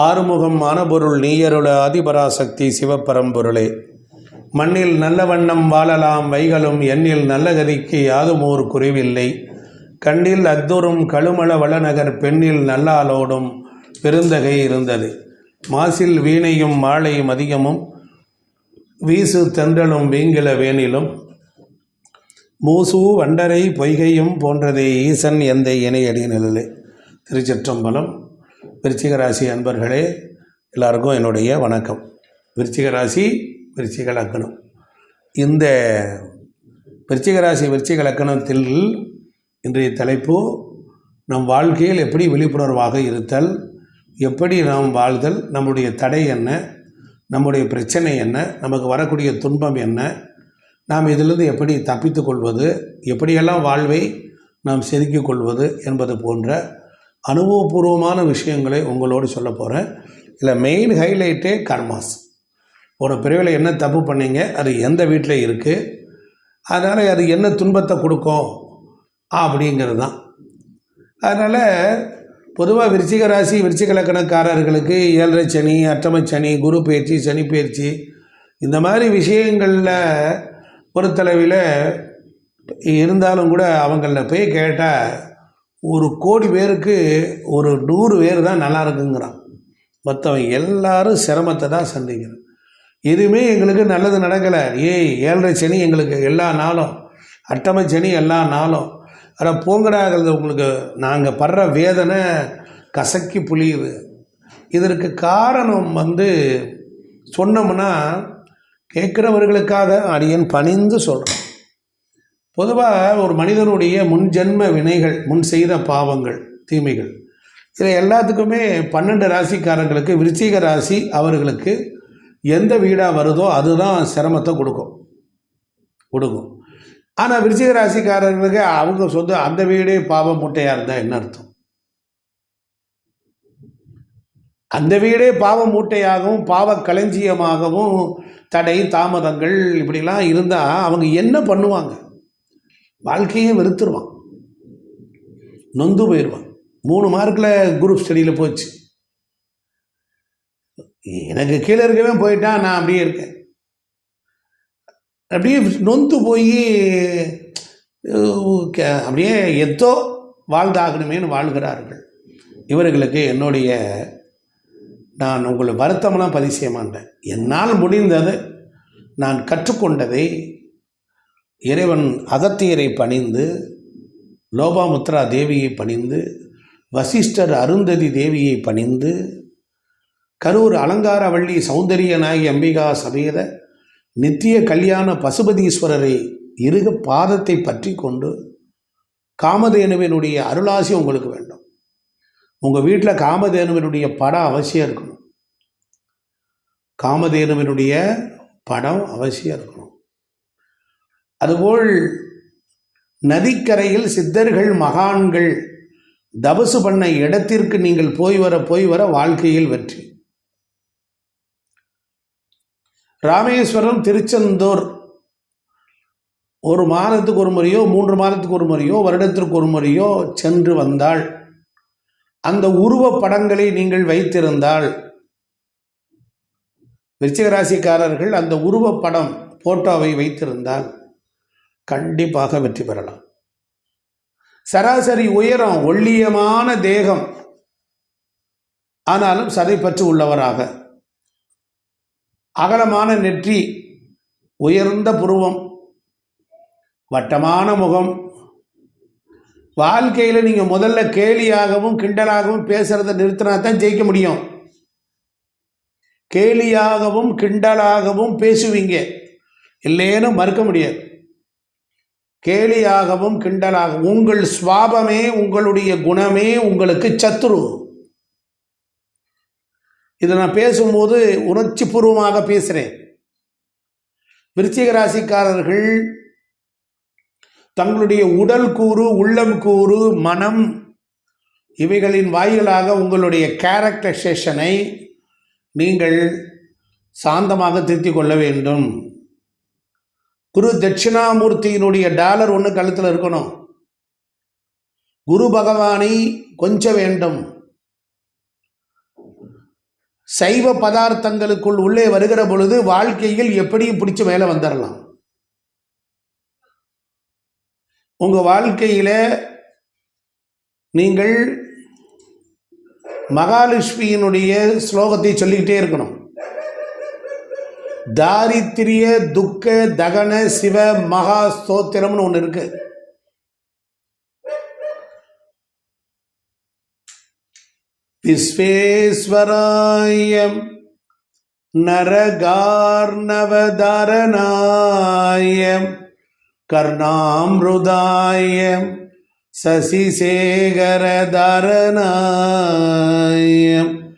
ஆறுமுகம் மனபொருள் நீயருள அதிபராசக்தி சிவபரம்பொருளே மண்ணில் நல்ல வண்ணம் வாழலாம் வைகளும் எண்ணில் நல்ல கதிக்கு யாதுமோர் குறைவில்லை கண்ணில் அத்தொரும் கழுமள வளநகர் பெண்ணில் நல்லாலோடும் பெருந்தகை இருந்தது. மாசில் வீணையும் மாலையும் அதிகமும் வீசு தென்றலும் வீங்கில வேணிலும். மூசு வண்டரை பொய்கையும் போன்றதே ஈசன் எந்த இணையடி நிழலே திருச்சிற்றம்பலம் விருச்சிக ராசி அன்பர்களே எல்லாருக்கும் என்னுடைய வணக்கம். விருச்சிக ராசி விருச்சிக லக்கணம் இந்த விருச்சிக ராசி விருச்சிக லக்கணத்தில் இன்றைய தலைப்பு நம் வாழ்க்கையில் எப்படி விழிப்புணர்வாக இருத்தல் எப்படி நாம் வாழ்தல் நம்முடைய தடை என்ன நம்முடைய பிரச்சனை என்ன நமக்கு வரக்கூடிய துன்பம் என்ன நாம் இதிலிருந்து எப்படி தப்பித்து கொள்வது எப்படியெல்லாம் வாழ்வை நாம் செதுக்கிக் கொள்வது என்பது போன்ற அனுபவபூர்வமான விஷயங்களை உங்களோடு சொல்ல போகிறேன் இதில் மெயின் ஹைலைட்டே கர்மாஸ் ஒரு பிரிவில் என்ன தப்பு பண்ணீங்க? அது எந்த வீட்டில் இருக்குது அதனால் அது என்ன துன்பத்தை கொடுக்கும்? அப்படிங்கிறது தான் அதனால் பொதுவாக விருச்சிக ராசி விருச்சிக லக்கணக்காரர்களுக்கு ஏழரை சனி அட்டமை சனி குரு பயிற்சி சனி பயிற்சி இந்த மாதிரி விஷயங்களில் பொறுத்தளவில் இருந்தாலும் கூட அவங்கள போய் கேட்டால் ஒரு கோடி பேருக்கு ஒரு நூறு பேர் தான் நல்லா இருக்குங்கிறான். மற்றவன் எல்லாரும் சிரமத்தை தான் சந்திக்கிறான் எதுவுமே எங்களுக்கு நல்லது நடக்கலை. ஏய் ஏழரை சனி எங்களுக்கு எல்லா நாளும் அட்டமை சனி எல்லா நாளும். ஆனால் போங்கடாகிறது உங்களுக்கு நாங்கள் படுற வேதனை கசக்கி புளியுது. இதற்கு காரணம் வந்து சொன்னோம்னா கேட்குறவர்களுக்காக அடியன் பணிந்து சொல்கிறோம் பொதுவாக ஒரு மனிதனுடைய முன் ஜென்ம வினைகள் முன் செய்த பாவங்கள் தீமைகள் இதில் எல்லாத்துக்குமே பன்னெண்டு ராசிக்காரங்களுக்கு விருச்சிக ராசி அவர்களுக்கு எந்த வீடாக வருதோ அதுதான் சிரமத்தை கொடுக்கும். கொடுக்கும். ஆனால் விருச்சிக ராசிக்காரர்களுக்கு அவங்க சொந்த அந்த வீடே பாவ மூட்டையாக இருந்தால் என்ன அர்த்தம்? அந்த வீடே பாவ மூட்டையாகவும் பாவ களஞ்சியமாகவும் தடை தாமதங்கள் இப்படிலாம் இருந்தால் அவங்க என்ன பண்ணுவாங்க? வாழ்க்கையே வெறுத்துருவான். நொந்து போயிடுவான் மூணு மார்க்கில் குரூப் ஸ்டடியில் போச்சு. எனக்கு கீழே இருக்கவே போயிட்டான் நான் அப்படியே இருக்கேன். அப்படியே நொந்து போய் அப்படியே எத்தோ வாழ்ந்தாகணுமேனு வாழ்கிறார்கள். இவர்களுக்கு என்னுடைய நான் உங்களை வருத்தமெல்லாம் பதிவு செய்ய மாட்டேன். என்னால் முடிந்தது நான் கற்றுக்கொண்டதை இறைவன் அகத்தியரை பணிந்து லோபாமுத்ரா தேவியை பணிந்து வசிஷ்டர் அருந்ததி தேவியை பணிந்து கரூர் அலங்காரவள்ளி சௌந்தரியநாயகி அம்பிகா சமேத நித்திய கல்யாண பசுபதீஸ்வரரை இருக பாதத்தை பற்றி கொண்டு காமதேனுவினுடைய அருளாசி உங்களுக்கு வேண்டும். உங்கள் வீட்டில் காமதேனுவினுடைய படம் அவசியம் இருக்கணும். காமதேனுவினுடைய படம் அவசியம் இருக்கணும். அதுபோல் நதிக்கரையில் சித்தர்கள் மகான்கள் தபசு பண்ண இடத்திற்கு நீங்கள் போய் வர போய் வர வாழ்க்கையில் வெற்றி. ராமேஸ்வரம் திருச்செந்தூர் ஒரு மாதத்துக்கு ஒரு முறையோ மூன்று மாதத்துக்கு ஒரு முறையோ வருடத்திற்கு ஒரு முறையோ சென்று வந்தால் அந்த உருவ படங்களை நீங்கள் வைத்திருந்தால் விருச்சிகராசிக்காரர்கள் அந்த உருவப்படம் போட்டோவை வைத்திருந்தால் கண்டிப்பாக வெற்றி பெறலாம். சராசரி உயரம் ஒல்லியமான தேகம். ஆனாலும் சதைப்பற்று உள்ளவராக. அகலமான நெற்றி உயர்ந்த புருவம் வட்டமான முகம். வாழ்க்கையில் நீங்கள் முதல்ல கேலியாகவும் கிண்டலாகவும் பேசுகிறத நிறுத்தினா தான் ஜெயிக்க முடியும். கேலியாகவும் கிண்டலாகவும் பேசுவீங்க. இல்லைன்னு மறுக்க முடியாது. கேலியாகவும் கிண்டலாகவும் உங்கள் சுவாபமே உங்களுடைய குணமே உங்களுக்கு சத்துரு இதை நான் பேசும்போது உணர்ச்சி பூர்வமாக பேசுகிறேன் விருச்சிக ராசிக்காரர்கள் தங்களுடைய உடல் கூறு உள்ளம் கூறு மனம் இவைகளின் வாயிலாக உங்களுடைய கேரக்டரைசேஷனை நீங்கள் சாந்தமாக திருத்திக் கொள்ள வேண்டும். குரு தட்சிணாமூர்த்தியினுடைய டாலர் ஒன்று கழுத்தில் இருக்கணும். குரு பகவானை கொஞ்ச வேண்டும். சைவ பதார்த்தங்களுக்குள் உள்ளே வருகிற பொழுது வாழ்க்கையில் எப்படியும் பிடிச்சு மேலே வந்துடலாம் உங்கள் வாழ்க்கையில் நீங்கள் மகாலட்சுமியினுடைய ஸ்லோகத்தை சொல்லிக்கிட்டே இருக்கணும். தாரித்திரிய துக்க தகன சிவ மகா ஸ்தோத்திரம்னு ஒன்று இருக்கு. விஸ்வேஸ்வராயம் நரகார்ணவதாரணாயம் கர்ணாமிருதாயம் சசிசேகரதாரணாயம்.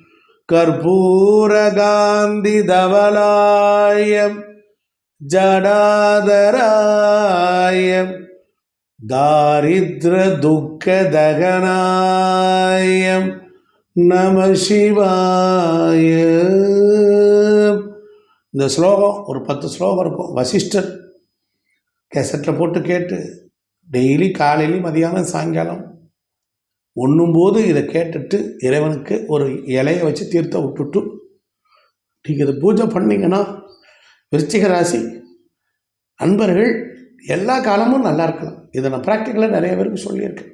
கற்பூரகாந்திதவலாயம் ஜடாதராயம் தாரித்ர துக்கதகனாயம் நம சிவாய. இந்த ஸ்லோகம் ஒரு பத்து ஸ்லோகம் இருக்கும். வசிஷ்டர் கேசட்டில் போட்டு கேட்டு டெய்லி காலையிலையும் மதியானம் சாயங்காலம் ஒண்ணும்போது இதை கேட்டுட்டு இறைவனுக்கு ஒரு இலையை வச்சு தீர்த்த விட்டுட்டு நீங்கள் இதை பூஜை பண்ணிங்கன்னா விருச்சிக ராசி அன்பர்கள் எல்லா காலமும் நல்லா இருக்கலாம். இதை நான் ப்ராக்டிக்கலாக நிறைய பேருக்கு சொல்லியிருக்கேன்.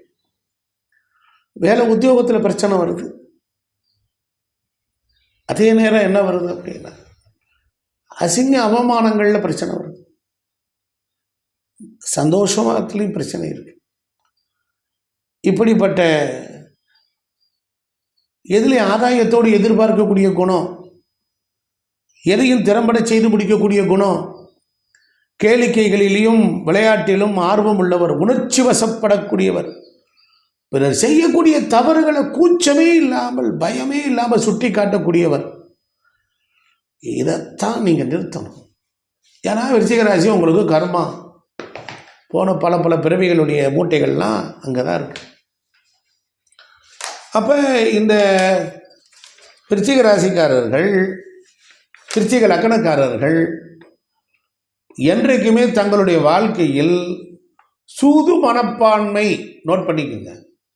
வேலை உத்தியோகத்தில் பிரச்சனை வருது. அதே நேரம் என்ன வருது அப்படின்னா அசிங்க அவமானங்களில் பிரச்சனை வருது. சந்தோஷமாத்துலேயும் பிரச்சனை இருக்குது இப்படிப்பட்ட எதிலையும் ஆதாயத்தோடு எதிர்பார்க்கக்கூடிய குணம் எதையும் திறம்பட செய்து முடிக்கக்கூடிய குணம் கேளிக்கைகளிலும் விளையாட்டிலும் ஆர்வம் உள்ளவர் உணர்ச்சி வசப்படக்கூடியவர். பிறர் செய்யக்கூடிய தவறுகளை கூச்சமே இல்லாமல் பயமே இல்லாமல் சுட்டி காட்டக்கூடியவர் இதைத்தான் நீங்கள் நிறுத்தணும். ஏன்னா விருச்சிகராசி உங்களுக்கு கர்மா. போன பல பல பிறவிகளுடைய மூட்டைகள்லாம் அங்கே தான் இருக்கு. அப்போ இந்த விருச்சிக ராசிக்காரர்கள் விருச்சிக லக்கணக்காரர்கள் என்றைக்குமே தங்களுடைய வாழ்க்கையில் சூது மனப்பான்மை நோட் பண்ணிக்கோங்க.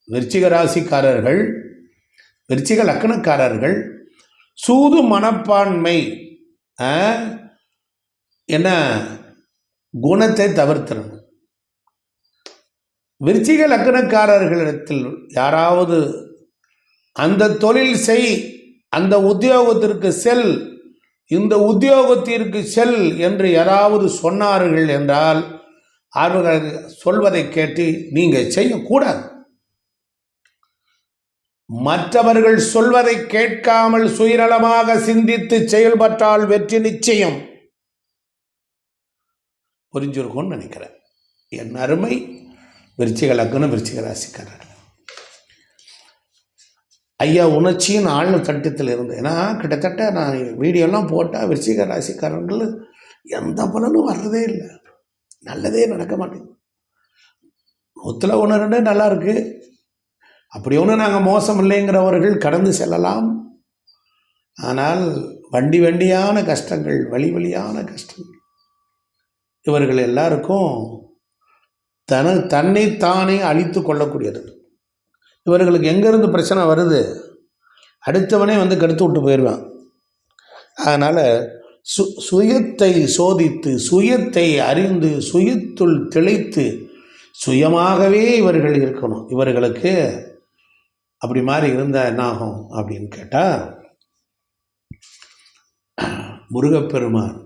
விருச்சிக ராசிக்காரர்கள் விருச்சிக லக்கணக்காரர்கள் சூது மனப்பான்மை என்ன குணத்தை தவிர்த்திடணும் விருச்சிக லக்கணக்காரர்களிடத்தில் யாராவது அந்த தொழில் செய் அந்த உத்தியோகத்திற்கு செல் இந்த உத்தியோகத்திற்கு செல் என்று யாராவது சொன்னார்கள் என்றால் அவர்கள் சொல்வதை கேட்டு நீங்கள் செய்யக்கூடாது. மற்றவர்கள் சொல்வதை கேட்காமல் சுயநலமாக சிந்தித்து செயல்பட்டால் வெற்றி நிச்சயம். புரிஞ்சிருக்கும்னு நினைக்கிறேன். என் அருமை விருச்சிக லக்னம் விருச்சிக ராசிக்காரர் ஐயா உணர்ச்சியின் ஆழ்ந்த தட்டத்தில் இருந்து ஏன்னா கிட்டத்தட்ட நான் வீடியோலாம் போட்டால் விருச்சிக ராசிக்காரர்கள் எந்த பலனும் வர்றதே இல்லை. நல்லதே நடக்க மாட்டேங்குது. நூற்றில் ஒன்று ரெண்டு நல்லா இருக்கு. அப்படி ஒன்றும் நாங்கள் மோசம் இல்லைங்கிறவர்கள் கடந்து செல்லலாம். ஆனால் வண்டி வண்டியான கஷ்டங்கள் வழி வழியான கஷ்டங்கள். இவர்கள் எல்லாருக்கும் தன தன்னைத்தானே அழித்து கொள்ளக்கூடியது. இவர்களுக்கு எங்கேருந்து பிரச்சனை வருது? அடுத்தவனே வந்து கெடுத்து விட்டு போயிடுவான். அதனால் சு சுயத்தை சோதித்து சுயத்தை அறிந்து சுயத்துள் திளைத்து சுயமாகவே இவர்கள் இருக்கணும். இவர்களுக்கு அப்படி மாதிரி இருந்தால் என்னாகும் அப்படின்னு கேட்டால் முருகப்பெருமான்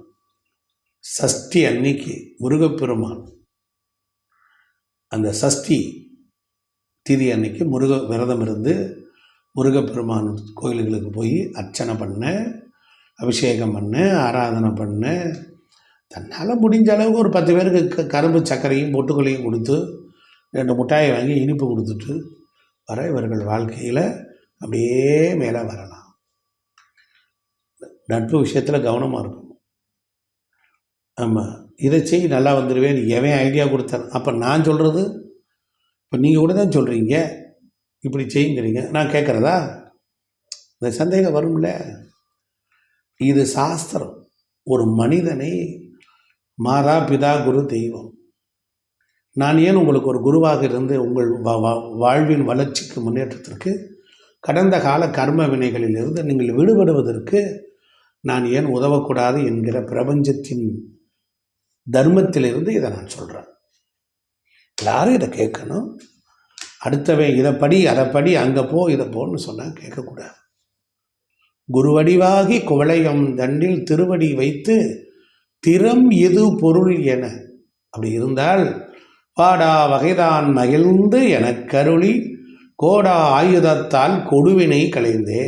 சஷ்டி அன்னைக்கு முருகப்பெருமான் அந்த சஷ்டி திதி அன்னைக்கு முருக விரதம் இருந்து முருகப்பெருமான் கோயில்களுக்கு போய் அர்ச்சனை பண்ண அபிஷேகம் பண்ண ஆராதனை பண்ண. தன்னால் முடிஞ்ச அளவுக்கு ஒரு பத்து பேருக்கு க- கரும்பு சர்க்கரையும் பொட்டுக்கொலையும் கொடுத்து ரெண்டு மிட்டாயை வாங்கி இனிப்பு கொடுத்துட்டு வர இவர்கள் வாழ்க்கையில் அப்படியே மேலே வரலாம். நட்பு விஷயத்தில் கவனமாக இருக்கணும். ஆமாம் இதை செய் நல்லா வந்துடுவேன் எவன் ஐடியா கொடுத்தேன் அப்போ நான் சொல்கிறது இப்போ நீங்கள் கூட தான் சொல்கிறீங்க இப்படி செய்யுங்கிறீங்க. நான் கேட்குறதா இந்த சந்தேகம் வரும்ல. இது சாஸ்திரம். ஒரு மனிதனை மாதா பிதா குரு தெய்வம். நான் ஏன் உங்களுக்கு ஒரு குருவாக இருந்து உங்கள் வா- வாழ்வின் வளர்ச்சிக்கு முன்னேற்றத்திற்கு கடந்த கால கர்ம வினைகளிலிருந்து நீங்கள் விடுபடுவதற்கு நான் ஏன் உதவக்கூடாது என்கிற பிரபஞ்சத்தின் தர்மத்திலிருந்து இதை நான் சொல்கிறேன் எல்லாரும் இதை கேட்கணும். அடுத்தவன் இதை படி அதை படி அங்கே போ இதை போன்னு சொன்னால் கேட்கக்கூடாது. குருவடிவாகி குவளையம் தண்டில் திருவடி வைத்து திறம் எது பொருள் என. அப்படி இருந்தால் பாடா வகைதான் மகிழ்ந்து எனக்கருளி கோடா ஆயுதத்தால் கொடுவினை களைந்தே.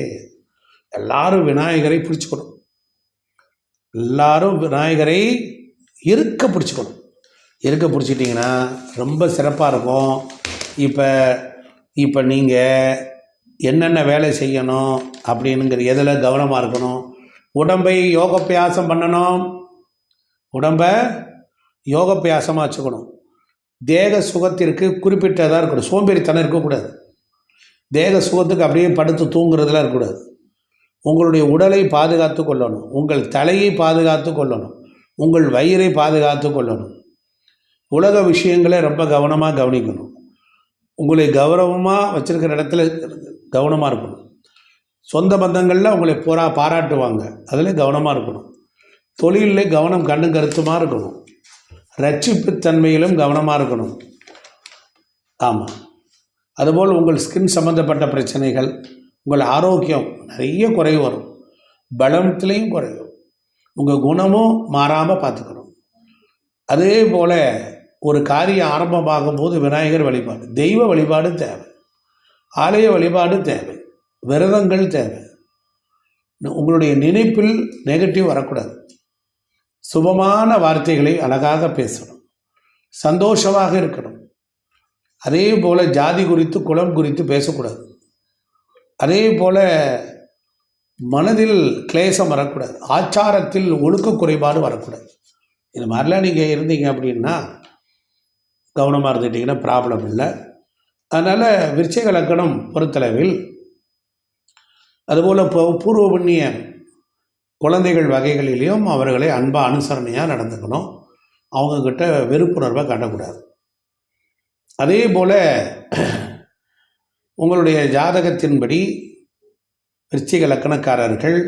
எல்லாரும் விநாயகரை பிடிச்சுக்கணும். எல்லாரும் விநாயகரை இருக்க பிடிச்சுக்கணும். இருக்க பிடிச்சிட்டிங்கன்னா ரொம்ப சிறப்பாக இருக்கும். இப்போ இப்போ நீங்கள் என்னென்ன வேலை செய்யணும் அப்படின்னுங்கிற எதில் கவனமாக இருக்கணும்? உடம்பை யோகப்பியாசம் பண்ணணும். உடம்பை யோகப்பியாசமாக வச்சுக்கணும். தேக சுகத்திற்கு குறிப்பிட்டதாக இருக்கணும். சோம்பேறித்தனம் இருக்கக்கூடாது. தேக சுகத்துக்கு அப்படியே படுத்து தூங்குறதுலாம் இருக்கக்கூடாது. உங்களுடைய உடலை பாதுகாத்து கொள்ளணும். உங்கள் தலையை பாதுகாத்து கொள்ளணும். உங்கள் வயிறை பாதுகாத்து கொள்ளணும். உலக விஷயங்களை ரொம்ப கவனமாக கவனிக்கணும். உங்களை கௌரவமாக வச்சுருக்கிற இடத்துல கவனமாக இருக்கணும். சொந்த பந்தங்களில் உங்களை பூரா பாராட்டுவாங்க. அதில் கவனமாக இருக்கணும். தொழிலில் கவனம் கண்ணும் கருத்துமாக இருக்கணும். ரட்சிப்பு தன்மையிலும் கவனமாக இருக்கணும். ஆமாம் அதுபோல் உங்கள் ஸ்கின் சம்மந்தப்பட்ட பிரச்சனைகள் உங்கள் ஆரோக்கியம் நிறைய குறைவு வரும். பலத்துலேயும் குறையும். உங்கள் குணமும் மாறாமல் பார்த்துக்கணும். அதே போல் ஒரு காரியம் ஆரம்பமாகும் போது விநாயகர் வழிபாடு தெய்வ வழிபாடு தேவை. ஆலய வழிபாடு தேவை. விரதங்கள் தேவை. உங்களுடைய நினைப்பில் நெகட்டிவ் வரக்கூடாது. சுபமான வார்த்தைகளை அழகாக பேசணும். சந்தோஷமாக இருக்கணும். அதே போல் ஜாதி குறித்து குலம் குறித்து பேசக்கூடாது. அதே போல் மனதில் கிளேசம் வரக்கூடாது. ஆச்சாரத்தில் ஒழுக்க குறைபாடு வரக்கூடாது. இது மாதிரிலாம் நீங்கள் இருந்தீங்க அப்படின்னா கவனமாக இருந்துட்டிங்கன்னா ப்ராப்ளம் இல்லை. அதனால் விருச்சிக லக்கணம் பொறுத்தளவில் அதுபோல் இப்போ பூர்வ புண்ணிய குழந்தைகள் வகைகளிலையும் அவர்களை அன்பாக அனுசரணையாக நடந்துக்கணும். அவங்கக்கிட்ட வெறுப்புணர்வை காட்டக்கூடாது. அதே போல் உங்களுடைய ஜாதகத்தின்படி விருச்சிக லக்கணக்காரர்கள்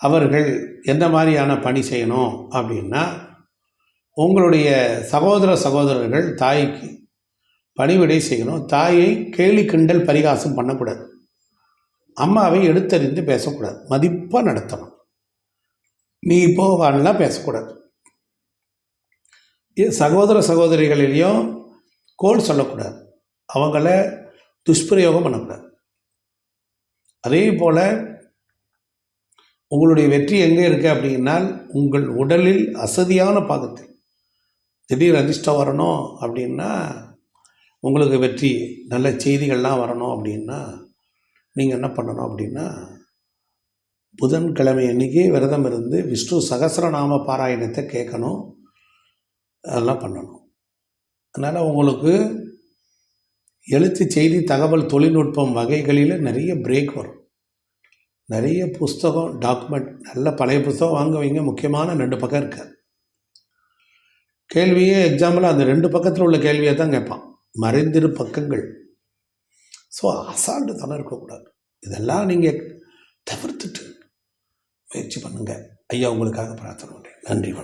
அவர்கள் எந்த மாதிரியான பணி செய்யணும் அப்படின்னா உங்களுடைய சகோதர சகோதரர்கள் தாய்க்கு பணிவிடை செய்யணும். தாயை கேலி கிண்டல் பரிகாசம் பண்ணக்கூடாது. அம்மாவை எடுத்தறிந்து பேசக்கூடாது. மதிப்பாக நடத்தணும். நீ போவான்லாம் பேசக்கூடாது. இது சகோதர சகோதரிகளிலையும் கோல் சொல்லக்கூடாது. அவங்கள துஷ்பிரயோகம் பண்ணக்கூடாது. அதே போல் உங்களுடைய வெற்றி எங்கே இருக்குது அப்படின்னால் உங்கள் உடலில் அசதியான பாகத்தில் திடீர் அதிர்ஷ்டம் வரணும் அப்படின்னா உங்களுக்கு வெற்றி நல்ல செய்திகள்லாம் வரணும் அப்படின்னா நீங்கள் என்ன பண்ணணும் அப்படின்னா புதன்கிழமை அன்னைக்கு விரதம் இருந்து விஷ்ணு சகசிரநாம பாராயணத்தை கேட்கணும். அதெல்லாம் பண்ணணும். அதனால் உங்களுக்கு எழுத்து செய்தி தகவல் தொழில்நுட்பம் வகைகளில் நிறைய பிரேக் வரும். நிறைய புஸ்தகம் டாக்குமெண்ட் நல்ல பழைய புஸ்தகம் வாங்க வைங்க. முக்கியமான ரெண்டு பக்கம் இருக்காது கேள்வியே எக்ஸாம்பிள் அந்த ரெண்டு பக்கத்தில் உள்ள கேள்வியை தான் கேட்பான். மறைந்திரு பக்கங்கள். ஸோ அசால்ட்டு தானே இருக்கக்கூடாது. இதெல்லாம் நீங்கள் தவிர்த்துட்டு முயற்சி பண்ணுங்கள் ஐயா உங்களுக்காக பிரார்த்தனை பண்ணுறேன் நன்றி வணக்கம்.